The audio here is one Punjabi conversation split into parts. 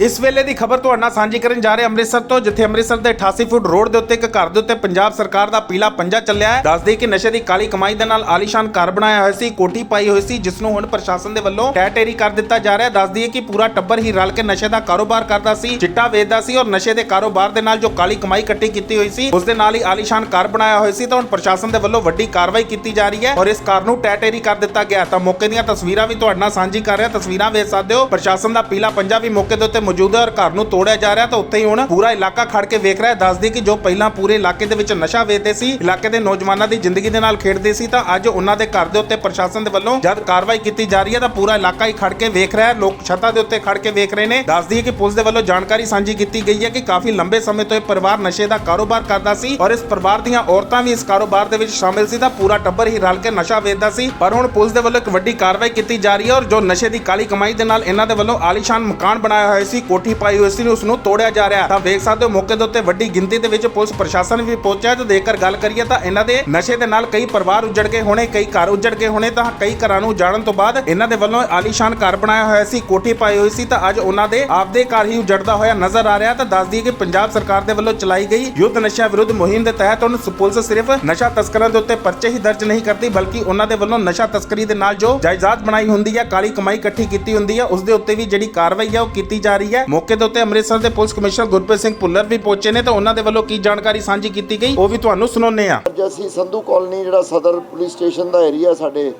ਇਸ ਵੇਲੇ ਦੀ ਖਬਰ ਤੁਹਾਡੇ ਨਾਲ ਸਾਂਝੀ ਕਰਨ ਜਾ ਰਹੇ ਅੰਮ੍ਰਿਤਸਰ ਤੋਂ, ਜਿੱਥੇ ਅੰਮ੍ਰਿਤਸਰ ਦੇ 88 ਫੁੱਟ ਰੋਡ ਦੇ ਉੱਤੇ ਇੱਕ ਘਰ ਦੇ ਉੱਤੇ ਪੰਜਾਬ ਸਰਕਾਰ ਦਾ ਪੀਲਾ ਪੰਜਾ ਚੱਲਿਆ ਹੈ। ਦੱਸਦੇ ਕਿ ਨਸ਼ੇ ਦੀ ਕਾਲੀ ਕਮਾਈ ਦੇ ਨਾਲ ਆਲੀਸ਼ਾਨ ਘਰ ਬਣਾਇਆ ਹੋਇਆ ਸੀ, ਕੋਠੀ ਪਾਈ ਹੋਈ ਸੀ, ਜਿਸ ਨੂੰ ਹੁਣ ਪ੍ਰਸ਼ਾਸਨ ਦੇ ਵੱਲੋਂ ਟਹਿ ਕਰ ਦਿੱਤਾ ਜਾ ਰਿਹਾ ਹੈ। ਦੱਸਦੀ ਹੈ ਕਿ ਪੂਰਾ ਟੱਬਰ ਹੀ ਰਲ ਕੇ ਨਸ਼ੇ ਦਾ ਕਾਰੋਬਾਰ ਕਰਦਾ ਸੀ, ਚਿੱਟਾ ਵੇਚਦਾ ਸੀ ਔਰ ਨਸ਼ੇ ਦੇ ਕਾਰੋਬਾਰ ਦੇ ਨਾਲ ਜੋ ਕਾਲੀ ਕਮਾਈ ਇਕੱਠੀ ਕੀਤੀ ਹੋਈ ਸੀ, ਉਸ ਦੇ ਨਾਲ ਹੀ ਆਲੀਸ਼ਾਨ ਘਰ ਬਣਾਇਆ ਹੋਇਆ ਸੀ। ਤਾਂ ਹੁਣ ਪ੍ਰਸ਼ਾਸਨ ਦੇ ਵੱਲੋਂ ਵੱਡੀ ਕਾਰਵਾਈ ਕੀਤੀ ਜਾ ਰਹੀ ਹੈ ਔਰ ਇਸ ਕਾਰ ਨੂੰ ਟੈਟੇਰੀ ਕਰ ਦਿੱਤਾ ਗਿਆ ਤਾਂ ਮੌਕੇ ਦੀਆਂ ਤਸਵੀਰਾਂ ਵੀ ਤੁਹਾਡੇ ਨਾਲ ਸਾਂਝੀ ਕਰ ਰਿਹਾ, ਤਸਵੀਰਾਂ ਵੇਖ ਸਕਦੇ ਹੋ। ਪ੍ਰਸ਼ਾਸਨ ਦਾ ਪੀਲਾ ਪੰਜਾ ਵੀ ਮੌਕੇ ਦੇ ਉੱਤੇ ਮੌਜੂਦਾ ਔਰ ਘਰ ਨੂੰ ਤੋੜਿਆ ਜਾ ਰਿਹਾ ਤਾਂ ਉੱਥੇ ਹੀ ਹੁਣ ਪੂਰਾ ਇਲਾਕਾ ਖੜ ਕੇ ਵੇਖ ਰਿਹਾ ਹੈ। ਦੱਸਦੀ ਕਿ ਜੋ ਪਹਿਲਾਂ ਪੂਰੇ ਇਲਾਕੇ ਦੇ ਵਿੱਚ ਨਸ਼ਾ ਵੇਚਦੇ ਸੀ, ਇਲਾਕੇ ਦੇ ਨੌਜਵਾਨਾਂ ਦੀ ਜ਼ਿੰਦਗੀ ਦੇ ਨਾਲ ਖੇਡਦੇ ਸੀ, ਤਾਂ ਅੱਜ ਉਹਨਾਂ ਦੇ ਘਰ ਦੇ ਉੱਤੇ ਪ੍ਰਸ਼ਾਸਨ ਦੇ ਵੱਲੋਂ ਜਦ ਕਾਰਵਾਈ ਕੀਤੀ ਜਾ ਰਹੀ ਹੈ, ਤਾਂ ਪੂਰਾ ਇਲਾਕਾ ਹੀ ਖੜ ਕੇ ਵੇਖ ਰਿਹਾ ਹੈ। ਲੋਕ ਛੱਤਾਂ ਦੇ ਉੱਤੇ ਖੜ ਕੇ ਵੇਖ ਰਹੇ ਨੇ। ਦੱਸਦੀ ਹੈ ਕਿ ਪੁਲਿਸ ਦੇ ਵੱਲੋਂ ਜਾਣਕਾਰੀ ਸਾਂਝੀ ਕੀਤੀ ਗਈ ਹੈ ਕਿ ਕਾਫੀ ਲੰਬੇ ਸਮੇਂ ਤੋਂ ਇਹ ਪਰਿਵਾਰ ਨਸ਼ੇ ਦਾ ਕਾਰੋਬਾਰ ਕਰਦਾ ਸੀ ਔਰ ਇਸ ਪਰਿਵਾਰ ਦੀਆਂ ਔਰਤਾਂ ਵੀ ਇਸ ਕਾਰੋਬਾਰ ਦੇ ਵਿੱਚ ਸ਼ਾਮਿਲ ਸੀ, ਤਾਂ ਪੂਰਾ ਟੱਬਰ ਹੀ ਰਲ ਕੇ ਨਸ਼ਾ ਵੇਚਦਾ ਸੀ। ਪਰ ਹੁਣ ਪੁਲਿਸ ਦੇ ਵੱਲੋਂ ਇੱਕ ਵੱਡੀ ਕਾਰਵਾਈ ਕੀਤੀ ਜਾ ਰਹੀ ਹੈ ਔਰ ਜੋ ਨਸ਼ੇ ਦੀ ਕਾਲੀ ਕਮਾਈ ਦੇ ਨਾਲ ਇਹਨਾਂ ਦੇ ਵੱਲੋਂ ਆਲੀਸ਼ਾਨ ਮਕਾਨ ਬਣਾਇਆ ਹੋਇਆ ਸੀ ਕੋਠੀ ਪਾਈ ਹੋਈ ਸੀ ਉਸ ਨੂੰ ਤੋੜਿਆ ਜਾ ਰਿਹਾ ਤਾਂ ਵੇਖ ਸਕਦੇ ਹੋ, ਮੌਕੇ ਦੇ ਉੱਤੇ ਵੱਡੀ ਗਿਣਤੀ ਦੇ ਵਿੱਚ ਪੁਲਿਸ ਪ੍ਰਸ਼ਾਸਨ ਵੀ ਪਹੁੰਚਿਆ ਤੇ ਜੇਕਰ ਗੱਲ ਕਰੀਏ ਤਾਂ ਇਹਨਾਂ ਦੇ ਨਸ਼ੇ ਦੇ ਨਾਲ ਕਈ ਪਰਿਵਾਰ ਉੱਜੜ ਗਏ ਹੋਣੇ, ਕਈ ਘਰ ਉੱਜੜ ਗਏ ਹੋਣੇ। ਤਾਂ ਕਈ ਘਰਾਂ ਨੂੰ ਜਾਣਨ ਤੋਂ ਬਾਅਦ ਇਹਨਾਂ ਦੇ ਵੱਲੋਂ ਆਲੀਸ਼ਾਨ ਘਰ ਬਣਾਇਆ ਹੋਇਆ ਸੀ, ਕੋਠੀ ਪਾਈ ਹੋਈ ਸੀ। ਤਾਂ ਅੱਜ ਉਹਨਾਂ ਦੇ ਆਪਦੇ ਘਰ ਹੀ ਉਜੜਦਾ ਹੋਇਆ ਨਜ਼ਰ ਆ ਰਿਹਾ ਤਾਂ ਦੱਸ ਦਈਏ ਕਿ ਪੰਜਾਬ ਸਰਕਾਰ ਦੇ ਵੱਲੋਂ ਚਲਾਈ ਗਈ ਯੁੱਧ ਨਸ਼ਾ ਵਿਰੁੱਧ ਮੁਹਿੰਮ ਦੇ ਤਹਿਤ ਹੁਣ ਪੁਲਿਸ ਸਿਰਫ ਨਸ਼ਾ ਤਸਕਰਾਂ ਦੇ ਉੱਤੇ ਪਰਚੇ ਹੀ ਦਰਜ ਨਹੀਂ ਕਰਦੀ, ਬਲਕਿ ਉਹਨਾਂ ਦੇ ਵੱਲੋਂ ਨਸ਼ਾ ਤਸਕਰੀ ਦੇ ਨਾਲ ਜੋ ਜਾਇਦਾਦ ਬਣਾਈ ਹੁੰਦੀ ਹੈ, ਕਾਲੀ ਕਮਾਈ ਇਕੱਠੀ ਕੀਤੀ ਹੁੰਦੀ ਹੈ, ਉਸ ਦੇ ਉੱਤੇ ਵੀ ਜਿਹੜੀ ਕਾਰਵਾਈ ਹੈ ਉਹ ਕੀਤੀ ਜਾ ਰਹੀ ਹੈ। ਮੌਕੇ ਦੇ ਉੱਤੇ ਅੰਮ੍ਰਿਤਸਰ ਦੇ ਪੁਲਿਸ ਕਮਿਸ਼ਨਰ ਗੁਰਪ੍ਰੀਤ ਸਿੰਘ ਭੁੱਲਰ ਵੀ ਪਹੁੰਚੇ ਨੇ ਤਾਂ ਉਹਨਾਂ ਦੇ ਵੱਲੋਂ ਕੀ ਜਾਣਕਾਰੀ ਸਾਂਝੀ ਕੀਤੀ ਗਈ ਉਹ ਵੀ ਤੁਹਾਨੂੰ ਸੁਣਾਉਂਦੇ ਆ ਅੱਜ ਅਸੀਂ ਸੰਧੂ ਕਾਲਨੀ ਜਿਹੜਾ ਸਦਰ ਪੁਲਿਸ ਸਟੇਸ਼ਨ ਦਾ ਏਰੀਆ ਸਾਡੇ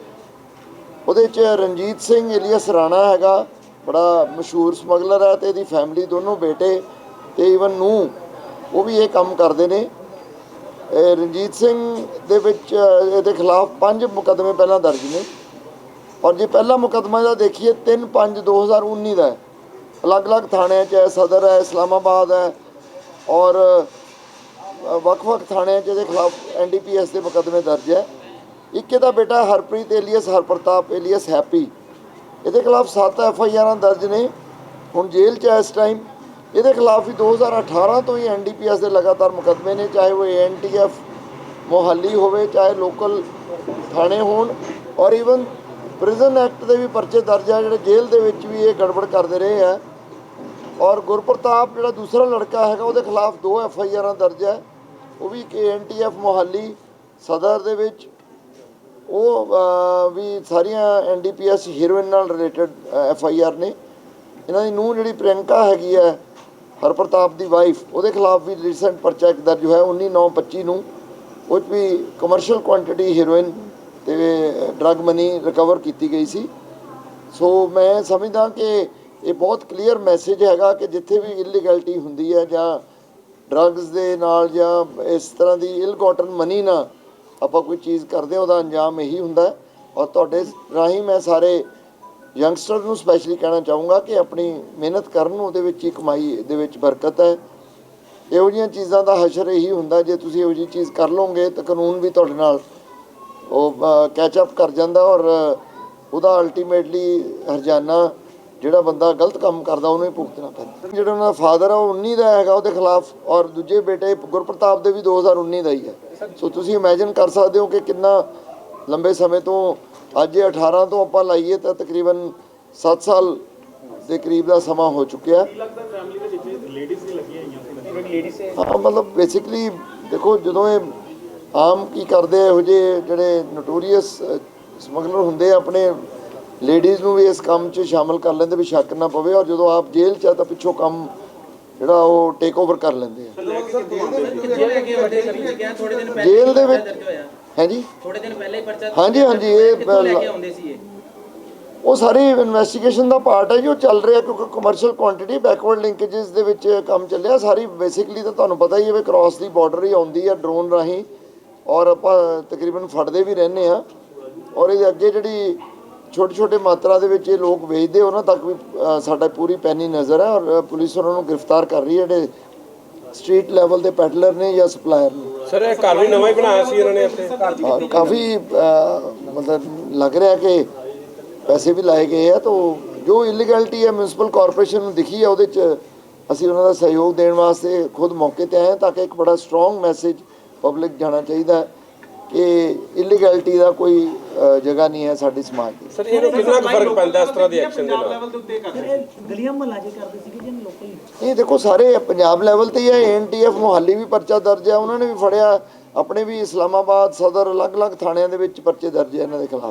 ਉਹਦੇ ਚ ਰਣਜੀਤ ਸਿੰਘ ਏਲੀਅਸ ਰਾਣਾ ਹੈਗਾ ਬੜਾ ਮਸ਼ਹੂਰ ਸਮਗਲਰ ਹੈ ਤੇ ਇਹਦੀ ਫੈਮਿਲੀ ਦੋਨੋਂ ਬੇਟੇ ਤੇ ਇਵਨ ਨੂੰ ਉਹ ਵੀ ਇਹ ਕੰਮ ਕਰਦੇ ਨੇ। ਇਹ ਰਣਜੀਤ ਸਿੰਘ ਦੇ ਵਿੱਚ ਇਹਦੇ ਖਿਲਾਫ ਪੰਜ ਮੁਕੱਦਮੇ ਪਹਿਲਾਂ ਦਰਜ ਨੇ। ਔਰ ਜੇ ਪਹਿਲਾ ਮੁਕੱਦਮਾ ਦਾ ਦੇਖੀਏ 3 5 2019 ਦਾ ਹੈ। ਅਲੱਗ-ਅਲੱਗ ਥਾਣਿਆਂ 'ਚ ਹੈ, ਸਦਰ ਹੈ, ਇਸਲਾਮਾਬਾਦ ਹੈ ਔਰ ਵੱਖ-ਵੱਖ ਥਾਣਿਆਂ 'ਚ ਇਹਦੇ ਖਿਲਾਫ ਐਨਡੀਪੀਐਸ ਦੇ ਮੁਕੱਦਮੇ ਦਰਜ ਹੈ। ਇੱਕ ਇਹਦਾ ਬੇਟਾ Harpreet alias, Harpartap alias Happy. ਇਹਦੇ ਖਿਲਾਫ 7 ਐਫ ਆਈ ਆਰਾਂ ਦਰਜ ਨੇ। ਹੁਣ ਜੇਲ੍ਹ 'ਚ ਹੈ ਇਸ ਟਾਈਮ। ਇਹਦੇ ਖਿਲਾਫ ਵੀ 2018 ਤੋਂ ਹੀ ਐਨਡੀਪੀਐਸ ਦੇ ਲਗਾਤਾਰ ਮੁਕੱਦਮੇ ਨੇ, ਚਾਹੇ ਉਹ ਐਨਟੀਐਫ ਮੋਹਾਲੀ ਹੋਵੇ, ਚਾਹੇ ਲੋਕਲ ਥਾਣੇ ਹੋਣ ਔਰ ਇਵਨ ਪ੍ਰਿਜ਼ਨ ਐਕਟ ਦੇ ਵੀ ਪਰਚੇ ਦਰਜ ਆ, ਜਿਹੜੇ ਜੇਲ੍ਹ ਦੇ ਵਿੱਚ ਵੀ ਇਹ ਗੜਬੜ ਕਰਦੇ ਰਹੇ ਆ। ਔਰ ਗੁਰਪ੍ਰਤਾਪ ਜਿਹੜਾ ਦੂਸਰਾ ਲੜਕਾ ਹੈਗਾ, ਉਹਦੇ ਖਿਲਾਫ ਦੋ ਐਫ ਆਈ ਆਰਾਂ ਦਰਜ ਹੈ। ਉਹ ਵੀ K N T F Mohali ਸਦਰ ਦੇ ਵਿੱਚ। ਉਹ ਵੀ ਸਾਰੀਆਂ N D P S heroin ਨਾਲ ਰਿਲੇਟਡ ਐਫ ਆਈ ਆਰ ਨੇ। ਇਹਨਾਂ ਦੀ ਨੂੰਹ ਜਿਹੜੀ ਪ੍ਰਿਯੰਕਾ ਹੈਗੀ ਹੈ, ਹਰਪ੍ਰਤਾਪ ਦੀ ਵਾਈਫ ਉਹਦੇ ਖਿਲਾਫ ਵੀ ਰੀਸੈਂਟ ਪਰਚਾ ਇੱਕ ਦਰਜ ਹੋਇਆ 19 9 25 ਨੂੰ ਉਹ 'ਚ ਵੀ ਕਮਰਸ਼ੀਅਲ ਕੁਆਂਟੀਟੀ ਹੀਰੋਇਨ ਤੇ ਡਰੱਗ ਮਨੀ ਰਿਕਵਰ ਕੀਤੀ ਗਈ ਸੀ। ਸੋ ਮੈਂ ਸਮਝਦਾ ਕਿ ਇਹ ਬਹੁਤ ਕਲੀਅਰ ਮੈਸੇਜ ਹੈਗਾ ਕਿ ਜਿੱਥੇ ਵੀ ਇਲੀਗੈਲਿਟੀ ਹੁੰਦੀ ਹੈ ਜਾਂ ਡਰੱਗਸ ਦੇ ਨਾਲ ਜਾਂ ਇਸ ਤਰ੍ਹਾਂ ਦੀ ਇਲ ਗੋਟਨ ਮਨੀ ਨਾਲ ਆਪਾਂ ਕੋਈ ਚੀਜ਼ ਕਰਦੇ ਉਹਦਾ ਅੰਜਾਮ ਇਹੀ ਹੁੰਦਾ ਔਰ ਤੁਹਾਡੇ ਰਾਹੀਂ ਮੈਂ ਸਾਰੇ ਯੰਗਸਟਰ ਨੂੰ ਸਪੈਸ਼ਲੀ ਕਹਿਣਾ ਚਾਹੂੰਗਾ ਕਿ ਆਪਣੀ ਮਿਹਨਤ ਕਰਨ ਉਹਦੇ ਵਿੱਚ ਹੀ ਕਮਾਈ ਦੇ ਵਿੱਚ ਬਰਕਤ ਹੈ। ਇਹੋ ਜਿਹੀਆਂ ਚੀਜ਼ਾਂ ਦਾ ਹਸ਼ਰ ਇਹੀ ਹੁੰਦਾ, ਜੇ ਤੁਸੀਂ ਇਹੋ ਜਿਹੀ ਚੀਜ਼ ਕਰ ਲਓਗੇ ਤਾਂ ਕਾਨੂੰਨ ਵੀ ਤੁਹਾਡੇ ਨਾਲ ਉਹ ਕੈਚ ਅਪ ਕਰ ਜਾਂਦਾ ਔਰ ਉਹਦਾ ਅਲਟੀਮੇਟਲੀ ਹਰਜਾਨਾ ਜਿਹੜਾ ਬੰਦਾ ਗਲਤ ਕੰਮ ਕਰਦਾ, ਉਹਨੂੰ ਹੀ ਭੁਗਤਣਾ ਪੈਂਦਾ। ਜਿਹੜਾ ਉਹਨਾਂ ਦਾ ਫਾਦਰ ਆ, ਉਹ 19 ਦਾ ਹੈਗਾ ਉਹਦੇ ਖਿਲਾਫ, ਔਰ ਦੂਜੇ ਬੇਟੇ ਗੁਰਪ੍ਰਤਾਪ ਦੇ ਵੀ 2019 ਦਾ ਹੀ ਹੈ। ਸੋ ਤੁਸੀਂ ਇਮੇਜਿਨ ਕਰ ਸਕਦੇ ਹੋ ਕਿ ਕਿੰਨਾ ਲੰਬੇ ਸਮੇਂ ਤੋਂ, ਅੱਜ ਇਹ 18 ਤੋਂ ਆਪਾਂ ਲਾਈਏ ਤਾਂ ਤਕਰੀਬਨ 7 ਸਾਲ ਦੇ ਕਰੀਬ ਦਾ ਸਮਾਂ ਹੋ ਚੁੱਕਿਆ ਹਾਂ। ਮਤਲਬ ਬੇਸਿਕਲੀ ਦੇਖੋ, ਜਦੋਂ ਇਹ ਆਮ ਕੀ ਕਰਦੇ ਇਹੋ ਜਿਹੇ ਜਿਹੜੇ ਨੋਟੋਰੀਅਸ ਸਮਗਲਰ ਹੁੰਦੇ ਆ ਆਪਣੇ ਲੇਡੀਜ਼ ਨੂੰ ਵੀ ਇਸ ਕੰਮ 'ਚ ਸ਼ਾਮਲ ਕਰ ਲੈਂਦੇ ਵੀ ਸ਼ੱਕ ਨਾ ਪਵੇ ਔਰ ਜਦੋਂ ਆਪ ਜੇਲ੍ਹ 'ਚ ਆ ਤਾਂ ਪਿੱਛੋਂ ਕੰਮ ਜਿਹੜਾ ਉਹ ਟੇਕ ਓਵਰ ਕਰ ਲੈਂਦੇ ਆ। ਜੇਲ੍ਹ ਦੇ ਵਿੱਚ ਹਾਂਜੀ? ਥੋੜੇ ਦਿਨ ਪਹਿਲੇ ਹੀ ਪਰਚਾ ਹਾਂਜੀ ਹਾਂਜੀ ਇਹ ਲੈ ਕੇ ਆਉਂਦੇ ਸੀ ਇਹ? ਉਹ ਸਾਰੀ ਇਨਵੈਸਟੀਗੇਸ਼ਨ ਦਾ ਪਾਰਟ ਹੈ ਜੋ ਚੱਲ ਰਿਹਾ ਕਿਉਂਕਿ ਕਮਰਸ਼ੀਅਲ ਕੁਆਂਟੀਟੀ ਬੈਕਵਰਡ ਲਿੰਕੇजेस ਦੇ ਵਿੱਚ ਕੰਮ ਚੱਲਿਆ। ਸਾਰੀ ਬੇਸਿਕਲੀ ਤਾਂ ਤੁਹਾਨੂੰ ਪਤਾ ਹੀ ਹੈ ਵੀ ਕ੍ਰਾਸ ਦੀ ਬਾਰਡਰ ਹੀ ਆਉਂਦੀ ਹੈ ਡਰੋਨ ਰਾਹੀਂ। ਔਰ ਆਪਾਂ ਤਕਰੀਬਨ ਫੜਦੇ ਵੀ ਰਹਿੰਦੇ ਆ ਔਰ ਇਹਦੇ ਅੱਗੇ ਜਿਹੜੀ ਛੋਟੇ ਛੋਟੇ ਮਾਤਰਾ ਦੇ ਵਿੱਚ ਇਹ ਲੋਕ ਵੇਚਦੇ ਉਹਨਾਂ ਤੱਕ ਵੀ ਸਾਡਾ ਪੂਰੀ ਪੈਨੀ ਨਜ਼ਰ ਹੈ ਔਰ ਪੁਲਿਸ ਉਹਨਾਂ ਨੂੰ ਗ੍ਰਿਫਤਾਰ ਕਰ ਰਹੀ ਹੈ ਜਿਹੜੇ ਸਟਰੀਟ ਲੈਵਲ ਦੇ ਪੈਡਲਰ ਨੇ ਜਾਂ ਸਪਲਾਇਰ ਨੇ। ਸਰ ਇਹ ਘਰ ਵੀ ਨਵਾਂ ਹੀ ਬਣਾਇਆ ਸੀ ਇਹਨਾਂ ਨੇ ਇੱਥੇ? ਕਾਫੀ ਮਤਲਬ ਲੱਗ ਰਿਹਾ ਕਿ ਪੈਸੇ ਵੀ ਲਾਏ ਗਏ ਆ ਤਾਂ ਜੋ ਇਲੀਗੈਲਿਟੀ ਹੈ ਮਿਊਨਿਸਪਲ ਕਾਰਪੋਰੇਸ਼ਨ ਨੂੰ ਦਿਖੀ ਹੈ ਉਹਦੇ ਚ ਅਸੀਂ ਉਹਨਾਂ ਦਾ ਸਹਿਯੋਗ ਦੇਣ ਵਾਸਤੇ ਖੁਦ ਮੌਕੇ ਤੇ ਆਏ ਹਾਂ ਤਾਂ ਕਿ ਇੱਕ ਬੜਾ ਸਟਰੋਂਗ ਮੈਸੇਜ ਪਬਲਿਕ ਜਾਣਾ ਚਾਹੀਦਾ ਹੈ। ਕਿ ਇਲੀਗੈਲਿਟੀ ਦਾ ਕੋਈ ਜਗ੍ਹਾ ਨਹੀਂ ਹੈ ਸਾਡੇ ਸਮਾਜ ਦੀ। ਸਰ ਇਹਨੂੰ ਕਿੰਨਾ ਫ਼ਰਕ ਪੈਂਦਾ ਇਸ ਤਰ੍ਹਾਂ ਦੀ ਐਕਸ਼ਨ ਦੇ ਨਾਲ? ਗਲੀਆਂ ਮਹੱਲਾ ਜੇ ਕਰਦੇ ਸੀਗੇ ਜਿਨ ਲੋਕਲ ਇਹ ਦੇਖੋ ਸਾਰੇ ਪੰਜਾਬ ਲੈਵਲ ਤੇ ਹੀ ਹੈ। ਐਨਟੀਐਫ ਮੁਹਾਲੀ ਵੀ ਪਰਚਾ ਦਰਜ ਹੈ। ਉਹਨਾਂ ਨੇ ਵੀ ਫੜਿਆ। ਆਪਣੇ ਵੀ ਇਸਲਾਮਾਬਾਦ ਸਦਰ ਅਲੱਗ-ਅਲੱਗ ਥਾਣਿਆਂ ਦੇ ਵਿੱਚ ਪਰਚੇ ਦਰਜ ਹੈ ਇਹਨਾਂ ਦੇ ਖਿਲਾਫ।